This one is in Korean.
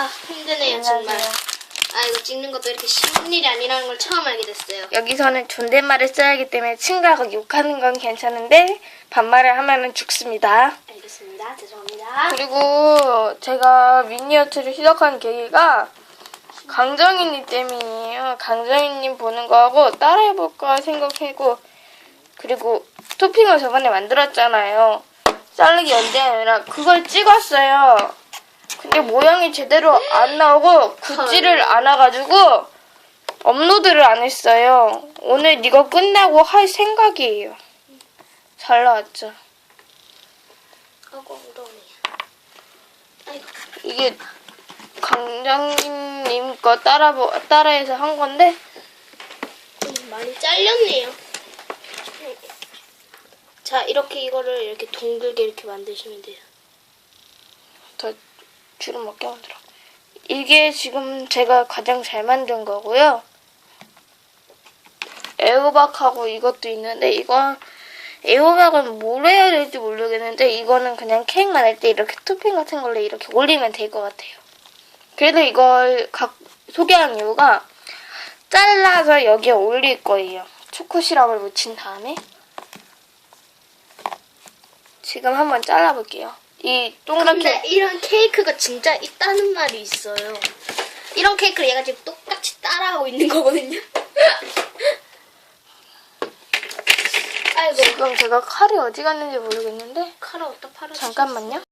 아 힘드네요 정말. 아 이거 찍는 것도 이렇게 쉬운 일이 아니라는 걸 처음 알게 됐어요. 여기서는 존댓말을 써야 하기 때문에 친구하고 욕하는 건 괜찮은데 반말을 하면은 죽습니다. 알겠습니다. 죄송합니다. 그리고 제가 미니어처를 시작한 계기가 강정인님 때문이에요. 강정인님 보는 거하고 따라해볼까 생각하고 그리고 토핑을 저번에 만들었잖아요. 자르기 연대 아니라 그걸 찍었어요. 근데 모양이 제대로 안 나오고 굳지를 않아가지고 업로드를 안 했어요. 오늘 이거 끝나고 할 생각이에요. 잘 나왔죠? 아고 엉덩이. 아이고. 이게 강장님 거 따라 따라해서 한 건데 좀 많이 잘렸네요. 자, 이렇게 이거를 이렇게 동글게 이렇게 만드시면 돼요. 더 주름 먹게 만들어. 이게 지금 제가 가장 잘 만든 거고요. 애호박하고 이것도 있는데 이건 애호박은 뭘 해야 될지 모르겠는데 이거는 그냥 케이크만 할 때 이렇게 토핑 같은 걸로 이렇게 올리면 될 것 같아요. 그래서 이걸 각 소개한 이유가 잘라서 여기에 올릴 거예요. 초코 시럽을 묻힌 다음에 지금 한번 잘라볼게요. 이 동그랗게 근데 이런 케이크가 진짜 있다는 말이 있어요. 이런 케이크를 얘가 지금 똑같이 따라하고 있는 거거든요. 아이고, 지금 제가 칼이 어디 갔는지 모르겠는데 칼을 어디다 팔아 잠깐만요.